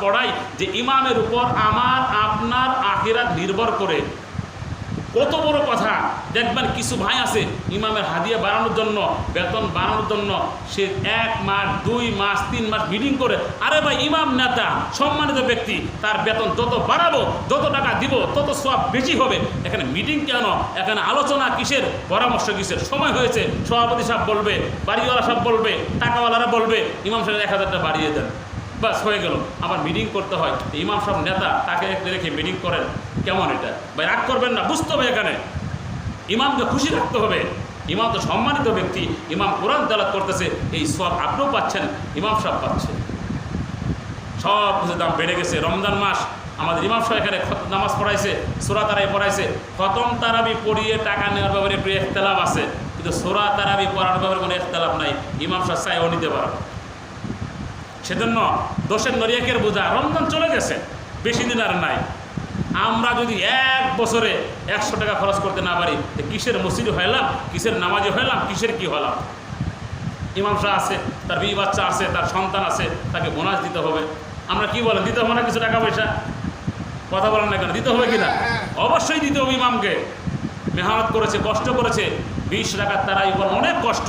পড়াই যে ইমামের উপর আমার, আপনার, আখিরাত নির্ভর করে। কত বড় কথা। দেখবেন কিছু ভাই আছে ইমামের হাদিয়া বাড়ানোর জন্য, বেতন বাড়ানোর জন্য, সে এক মাস, দুই মাস, তিন মাস মিটিং করে। আরে ভাই, ইমাম নেতা, সম্মানিত ব্যক্তি, তার বেতন যত বাড়াবো, যত টাকা দিব, তত সব বেশি হবে। এখানে মিটিং কেন? এখানে আলোচনা কিসের? পরামর্শ কিসের? সময় হয়েছে। সভাপতি সাহেব বলবে, বাড়িওয়ালা সাহেব বলবে, টাকাওয়ালারা বলবে, ইমাম সাহেব এক হাজারটা বাড়িয়ে দেন। বাস, হয়ে গেল। আবার মিটিং করতে হয়। ইমাম সব নেতা, তাকে রেখে মিটিং করেন। কেমন এটা? ভাই, রাগ করবেন না, বুঝতে হবে এখানে। ইমামকে খুশি রাখতে হবে। ইমাম তো সম্মানিত ব্যক্তি। ইমাম কোরআন তালাত করতেছে, এই সব আপনিও পাচ্ছেন, ইমাম সাহেব পাচ্ছে। সব কিছু দাম বেড়ে গেছে। রমজান মাস, আমাদের ইমাম সাহেব এখানে নামাজ পড়াইছে, সোরা তারাই পড়াইছে। খতম তারাবি পড়িয়ে টাকা নেওয়ার ব্যাপারে একটু একতলাপ আছে। কিন্তু সোরা তারাবি পড়ার ব্যাপারে কোনো একতলাপ নাই। ইমাম সাহেব চাইও নিতে পারবে সেজন্য দোষের নরিয়াকের বোঝা রমজান চলে গেছে, বেশি দিন আর নাই। আমরা যদি এক বছরে একশো টাকা খরচ করতে না পারি কিসের মসজিদ হইলাম, কিসের নামাজে হইলাম, কিসের কি হলাম? ইমাম সাহেব আছে, তার বিয়ে বাচ্চা আছে, তার সন্তান আছে, তাকে বোনাস দিতে হবে। আমরা কি বলেন, দিতে হবে না কিছু টাকা পয়সা কথা বলেন না কেন, দিতে হবে কিনা? অবশ্যই দিতে হবে ইমামকে। মেহনত করেছে, কষ্ট করেছে, বিশ টাকার তারা এবার অনেক কষ্ট।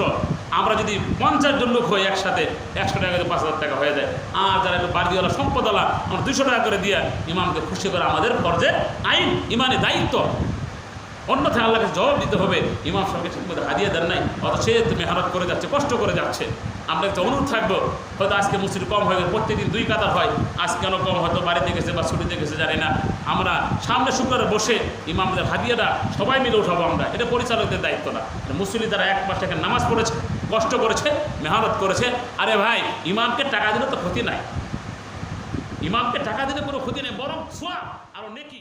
আমরা যদি পঞ্চাশ জন লোক হই একসাথে, একশো টাকা পাঁচ হাজার টাকা হয়ে যায়। আর যারা একটু বাড়িওয়ালা, সম্পদওয়ালা, আমরা দুশো টাকা করে দিয়ে ইমামকে খুশি করে আমাদের ফর্জে আইন ইমানে দায়িত্ব। অন্যথায় আল্লাহকে জবাব দিতে হবে। ইমাম সাহেবকে ঠিকমতো হারিয়ে দেন নাই অত সে মেহনত করে যাচ্ছে, কষ্ট করে যাচ্ছে। আমরা একটা অনুরোধ থাকব, হয়তো আজকে মুসির কম হয়ে গেছে, প্রত্যেকদিন দুই কাতার হয়। আজ কেন কম, হয়তো বাড়িতে গেছে বা ছুটিতে গেছে, জানি না। আমরা সামনে শুক্রবারে বসে ইমামদের হাদিয়াটা সবাই মিলে উঠাবো আমরা। এটা পরিচালকদের দায়িত্ব না। মুসলি তারা এক মাস এখানে নামাজ পড়েছে, কষ্ট করেছে, মেহনত করেছে। আরে ভাই, ইমামকে টাকা দিলে তো ক্ষতি নাই। ইমামকে টাকা দিলে কোনো ক্ষতি নেই, বরং সোয়া আরও নেকি।